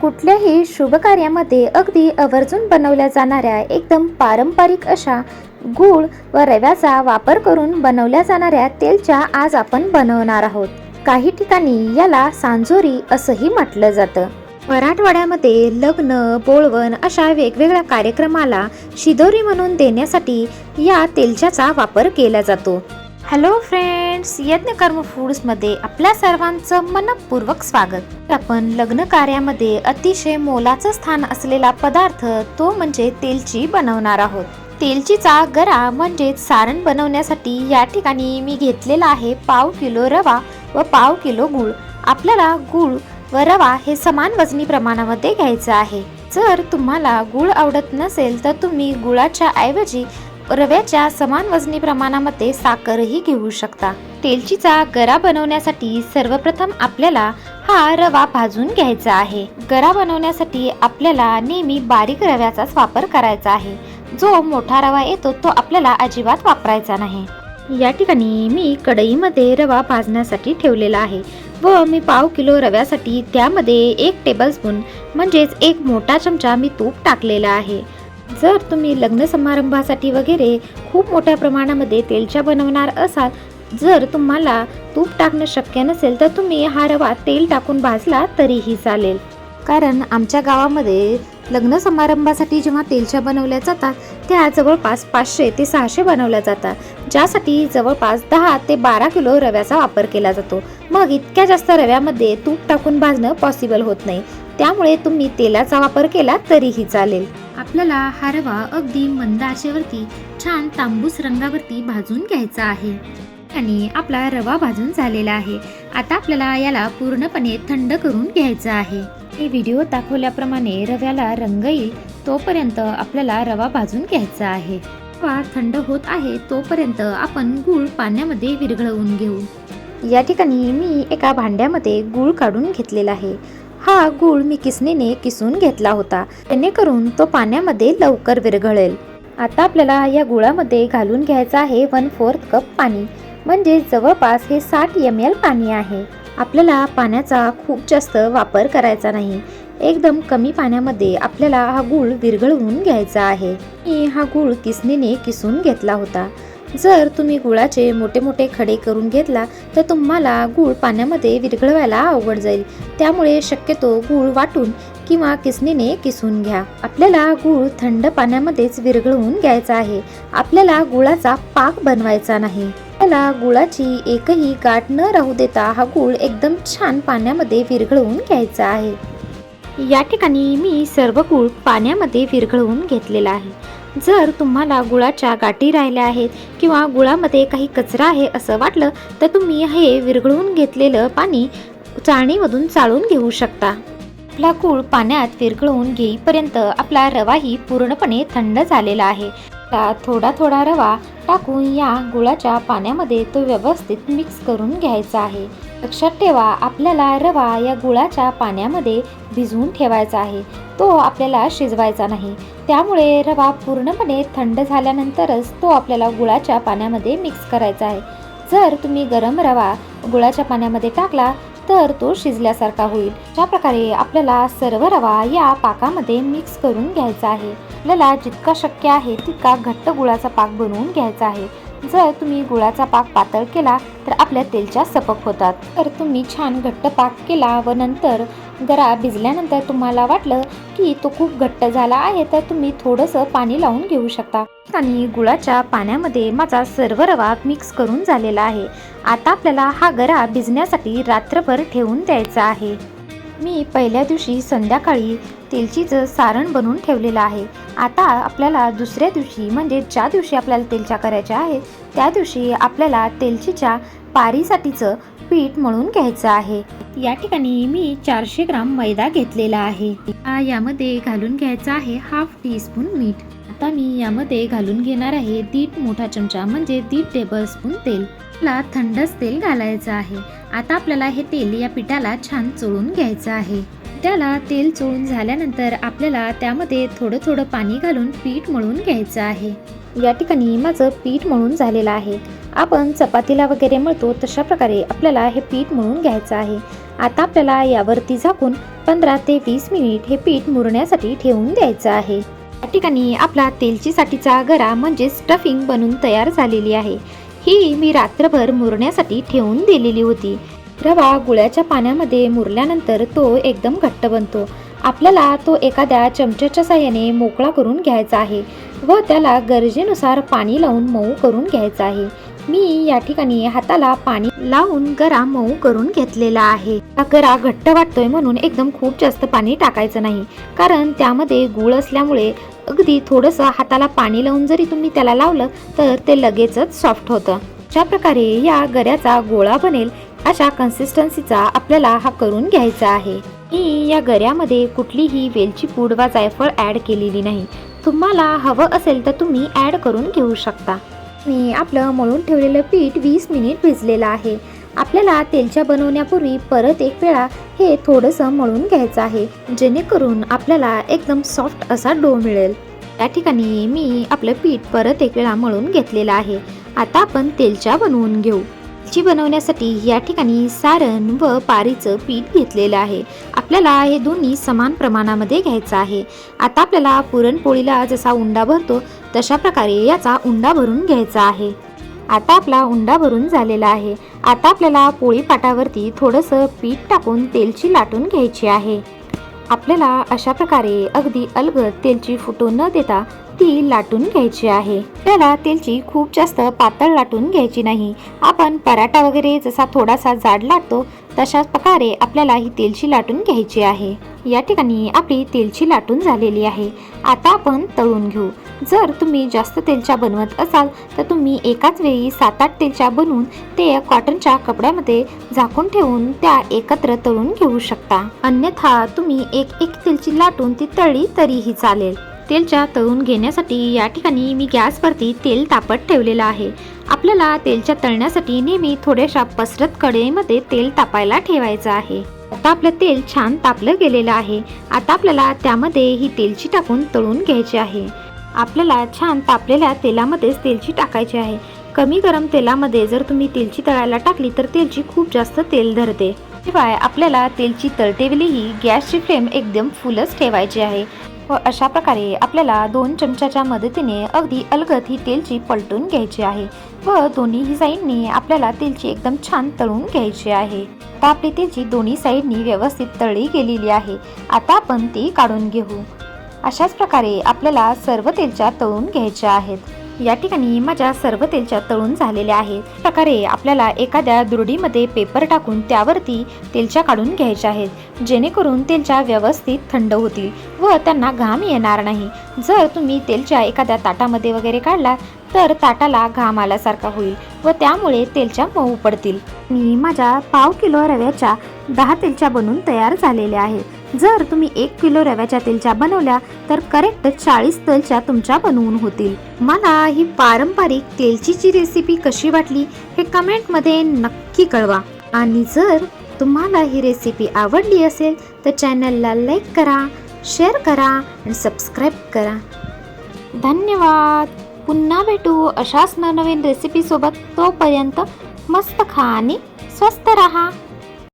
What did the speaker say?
कुठल्याही शुभ कार्यामध्ये अगदी आवर्जून बनवल्या जाणाऱ्या एकदम पारंपरिक अशा गूळ व रव्याचा वापर करून बनवल्या जाणाऱ्या तेलच्या आज आपण बनवणार आहोत. काही ठिकाणी याला सांजोरी असंही म्हटलं जातं. मराठवाड्यामध्ये लग्न बोळवण अशा वेगवेगळ्या कार्यक्रमाला शिदोरी म्हणून देण्यासाठी या तेलच्याचा वापर केला जातो. हॅलो फ्रेंड्स यज्ञकर्म फूड्समध्ये आपल्या सर्वांचं मनपूर्वक स्वागत. आपण लग्न कार्यामध्ये अतिशय मोलाचं स्थान असलेला पदार्थ तो म्हणजे तेलची बनवणार आहोत. तेलचीचा गरा म्हणजेच सारण बनवण्यासाठी या ठिकाणी मी घेतलेला आहे पाव किलो रवा व पाव किलो गूळ. आपल्याला गूळ व रवा हे समान वजनी प्रमाणामध्ये घ्यायचं आहे. जर तुम्हाला गूळ आवडत नसेल तर तुम्ही गुळाच्या ऐवजी रव्याच्या समान वजनी प्रमाणामध्ये साखरही घेऊ शकता. तेलचीचा गरा बनवण्यासाठी सर्वप्रथम आपल्याला हा रवा भाजून घ्यायचा आहे. गरा बनवण्यासाठी आपल्याला नेहमी बारीक रव्याचाच वापर करायचा आहे. जो मोठा रवा येतो तो आपल्याला अजिबात वापरायचा नाही. या ठिकाणी मी कढईमध्ये रवा भाजण्यासाठी ठेवलेला आहे व मी पाव किलो रव्यासाठी त्यामध्ये एक टेबलस्पून म्हणजेच एक मोठा चमचा मी तूप टाकलेला आहे. जर तुम्ही लग्न समारंभासाठी वगैरे खूप मोठ्या प्रमाणामध्ये तेलच्या बनवणार असाल जर तुम्हाला तूप टाकणं शक्य नसेल तर तुम्ही हा रवा तेल टाकून भाजला तरीही चालेल. कारण आमच्या गावामध्ये लग्न समारंभासाठी जेव्हा तेलच्या बनवल्या जातात त्या जवळपास पाचशे ते सहाशे बनवल्या जातात. ज्यासाठी जवळपास दहा ते बारा किलो रव्याचा वापर केला जातो. मग इतक्या जास्त रव्यामध्ये तूप टाकून भाजणं पॉसिबल होत नाही. त्यामुळे तुम्ही तेलाचा वापर केला तरीही चालेल. आपल्याला हा रवा अगदी मंद आचेवरती छान तांबूस रंगावरती भाजून घ्यायचा आहे. आणि आपला रवा भाजून झालेला आहे. आता आपल्याला याला पूर्णपणे थंड करून घ्यायचं आहे. हे व्हिडिओ दाखवल्याप्रमाणे रव्याला रंग येईल तोपर्यंत आपल्याला रवा भाजून घ्यायचा आहे. रवा थंड होत आहे तोपर्यंत आपण गूळ पाण्यामध्ये विरघळवून घेऊ. या ठिकाणी मी एका भांड्यामध्ये गूळ काढून घेतलेला आहे. हा गूळ मी किसनीने किसून घेतला होता. जेणेकरून तो पाण्यामध्ये लवकर विरघळेल. आता आपल्याला या गुळामध्ये घालून घ्यायचं आहे वन फोर्थ कप पाणी. म्हणजे जवळपास हे साठ एम एल पाणी आहे. आपल्याला पाण्याचा खूप जास्त वापर करायचा नाही. एकदम कमी पाण्यामध्ये आपल्याला हा गूळ विरघळवून घ्यायचा आहे. मी हा गूळ किसणीने किसून घेतला होता. जर तुम्ही गुळाचे मोठे मोठे खडे करून घेतला तर तुम्हाला गूळ पाण्यामध्ये विरघळवायला अवघड जाईल. त्यामुळे शक्यतो गूळ वाटून किंवा किसणीने किसून घ्या. आपल्याला गूळ थंड पाण्यामध्येच विरघळवून घ्यायचा आहे. आपल्याला गुळाचा पाक बनवायचा नाही. आपल्याला गुळाची एकही गाठ न राहू देता हा गूळ एकदम छान पाण्यामध्ये विरघळवून घ्यायचा आहे. या ठिकाणी मी सर्व गूळ पाण्यामध्ये विरघळवून घेतलेला आहे. जर तुम्हाला गुळाच्या गाठी राहिल्या आहेत किंवा गुळामध्ये काही कचरा आहे असं वाटलं तर तुम्ही हे विरघळवून घेतलेलं पाणी चाळणीमधून चाळून घेऊ शकता. आपला गूळ पाण्यात विरघळवून घेईपर्यंत आपला रवाही पूर्णपणे थंड झालेला आहे. त्यात थोडा थोडा रवा टाकून या गुळाच्या पाण्यामध्ये तो व्यवस्थित मिक्स करून घ्यायचा आहे. लक्षात ठेवा आपल्याला रवा या गुळाच्या पाण्यामध्ये भिजवून ठेवायचा आहे. तो आपल्याला शिजवायचा नाही. त्यामुळे रवा पूर्णपणे थंड झाल्यानंतरच तो आपल्याला गुळाच्या पाण्यामध्ये मिक्स करायचा आहे. जर तुम्ही गरम रवा गुळाच्या पाण्यामध्ये टाकला तर तो शिजल्यासारखा होईल. अशा प्रकारे आपल्याला सर्व रवा या पाकामध्ये मिक्स करून घ्यायचा आहे. आपल्याला जितका शक्य आहे तितका घट्ट गुळाचा पाक बनवून घ्यायचा आहे. जर तुम्ही गुळाचा पाक पातळ केला तर आपल्या तेलच्या सपक होतात. तर तुम्ही छान घट्ट पाक केला व नंतर गरा भिजल्यानंतर तुम्हाला वाटलं की तो खूप घट्ट झाला आहे तर तुम्ही थोडंसं पाणी लावून घेऊ शकता. आणि गुळाच्या पाण्यामध्ये माझा सर्व रवा मिक्स करून झालेला आहे. आता आपल्याला हा गरा भिजण्यासाठी रात्रभर ठेवून द्यायचा आहे. मी पहिल्या दिवशी संध्याकाळी तेलचीचं सारण बनवून ठेवलेलं आहे. आता आपल्याला दुसऱ्या दिवशी म्हणजे ज्या दिवशी आपल्याला तेलच्या करायच्या आहेत त्या दिवशी आपल्याला तेलचीच्या पारीसाठीचं पीठ मळून घ्यायचं आहे. या ठिकाणी मी चारशे ग्राम मैदा घेतलेला आहे. यामध्ये घालून घ्यायचा आहे हाफ टी स्पून मीठ. आता मी यामध्ये घालून घेणार आहे दीड मोठा चमचा म्हणजे दीड टेबल स्पून तेल. ला थंडच तेल घालायचं आहे. आता आपल्याला हे तेल या पिठाला छान चोळून घ्यायचं आहे. त्याला तेल चोळून झाल्यानंतर आपल्याला त्यामध्ये थोडं थोडं पाणी घालून पीठ मळून घ्यायचं आहे. या ठिकाणी माझं पीठ मळून झालेलं आहे. आपण चपातीला वगैरे मळतो तशा प्रकारे आपल्याला हे पीठ मळून घ्यायचं आहे. आता आपल्याला यावरती झाकून पंधरा ते वीस मिनिट हे पीठ मुरण्यासाठी ठेवून द्यायचं आहे. या ठिकाणी आपला तेलची साठीचा गरा म्हणजे स्टफिंग बनून तयार झालेली आहे. ही मी रात्रभर मुरण्यासाठी ठेवून दिलेली होती. रवा गुळाच्या पाण्यामध्ये मुरल्यानंतर तो एकदम घट्ट बनतो. आपल्याला तो एखाद्या चमच्याच्या साह्याने मोकळा करून घ्यायचा आहे व त्याला गरजेनुसार पाणी लावून मऊ करून घ्यायचा आहे. मी या ठिकाणी हाताला पाणी लावून गरा मऊ करून घेतलेला आहे. हा गरा घट्ट वाटतोय म्हणून एकदम खूप जास्त पाणी टाकायचं नाही. कारण त्यामध्ये गुळ असल्यामुळे अगदी थोडंसं हाताला पाणी लावून जरी तुम्ही त्याला लावलं तर ते लगेचच सॉफ्ट होतं. अशा प्रकारे या गऱ्याचा गोळा बनेल अशा कन्सिस्टन्सीचा आपल्याला हा करून घ्यायचा आहे. मी या गऱ्यामध्ये कुठलीही वेलची पूड वा जायफळ ॲड केलेली नाही. तुम्हाला हवं असेल तर तुम्ही ॲड करून घेऊ शकता. मी आपलं मळून ठेवलेलं पीठ वीस मिनिट भिजलेलं आहे. आपल्याला तेलच्या बनवण्यापूर्वी परत एक वेळा हे थोडंसं मळून घ्यायचं आहे जेणेकरून आपल्याला एकदम सॉफ्ट असा डो मिळेल. त्या ठिकाणी मी आपलं पीठ परत एक वेळा मळून घेतलेलं आहे. आता आपण तेलच्या बनवून घेऊ. जी बनवण्यासाठी या ठिकाणी सारण व पारीचं पीठ घेतलेलं आहे. आपल्याला हे दोन्ही समान प्रमाणामध्ये घ्यायचं आहे. आता आपल्याला पुरणपोळीला जसा उंडा भरतो तशा प्रकारे याचा उंडा भरून घ्यायचा आहे. आता आपला उंडा भरून झालेला आहे. आता आपल्याला पोळी पाटावरती थोडंसं पीठ टाकून तेलची लाटून घ्यायची आहे. आपल्याला अशा प्रकारे अगदी अलगद तेलची फुटून न देता ती लाटून घ्यायची आहे. त्याला तेलची खूप जास्त पातळ लाटून घ्यायची नाही. आपण पराठा वगैरे जसा थोडासा जाड लाटतो तशाच प्रकारे आपल्याला ही तेलची लाटून घ्यायची आहे. या ठिकाणी आपली तेलची लाटून झालेली आहे. आता आपण तळून घेऊ. जर तुम्ही जास्त तेलच्या बनवत असाल तर तुम्ही एकाच वेळी सात आठ तेलच्या बनवून ते कॉटनच्या कपड्यामध्ये झाकून ठेवून त्या एकत्र तळून घेऊ शकता. अन्यथा तुम्ही एक एक तेलची लाटून ती तळली तरीही चालेल. तेलच्या तळून घेण्यासाठी या ठिकाणी मी गॅसवरती तेल तापत ठेवलेलं आहे. आपल्याला तेलच्या तळण्यासाठी नेहमी थोड्याशा पसरत कढईमध्ये तेल तापायला ठेवायचं आहे. आता आपलं तेल छान तापलं गेलेलं आहे. आता आपल्याला त्यामध्ये ही तेलची टाकून तळून घ्यायची आहे. आपल्याला छान तापलेल्या तेलामध्येच तेलची टाकायची आहे. कमी गरम तेलामध्ये जर तुम्ही तेलची तळायला टाकली तर तेलची खूप जास्त तेल धरते. शिवाय आपल्याला तेलची तळतेवेळीही गॅसची फ्लेम एकदम फुलच ठेवायची आहे. व अशा प्रकारे आपल्याला दोन चमच्याच्या मदतीने अगदी अलगद ही तेलची पलटून घ्यायची आहे व दोन्ही साईडनी आपल्याला तेलची एकदम छान तळून घ्यायची आहे. आता आपली तेलची दोन्ही साईडनी व्यवस्थित तळली गेलेली आहे. आता आपण ती काढून घेऊ. अशाच प्रकारे आपल्याला सर्व तेलच्या तळून घ्यायच्या आहेत. या ठिकाणी माझ्या सर्व तेलच्या तळून झालेल्या आहेत. प्रकारे आपल्याला एखाद्या दुरडीमध्ये पेपर टाकून त्यावरती तेलच्या काढून घ्यायच्या आहेत. जेणेकरून तेलच्या व्यवस्थित थंड होतील व त्यांना घाम येणार नाही. जर तुम्ही तेलच्या एखाद्या ताटामध्ये वगैरे काढला तर ताटाला घाम आल्यासारखा होईल व त्यामुळे तेलच्या मऊ पडतील. मी माझ्या पाव किलो रव्याच्या दहा तेलच्या बनून तयार झालेल्या आहेत. जर तुम्ही एक किलो रव्याच्या तेलच्या बनवल्या तर करेक्ट चाळीस तेलच्या तुमच्या बनवून होतील. मला ही पारंपरिक तेलचीची रेसिपी कशी वाटली हे कमेंटमध्ये नक्की कळवा. आणि जर तुम्हाला ही रेसिपी आवडली असेल तर चॅनलला लाईक करा शेअर करा आणि सबस्क्राईब करा. धन्यवाद. पुन्हा भेटू अशाच नवनवीन रेसिपीसोबत तोपर्यंत मस्त खा आणि स्वस्त रहा.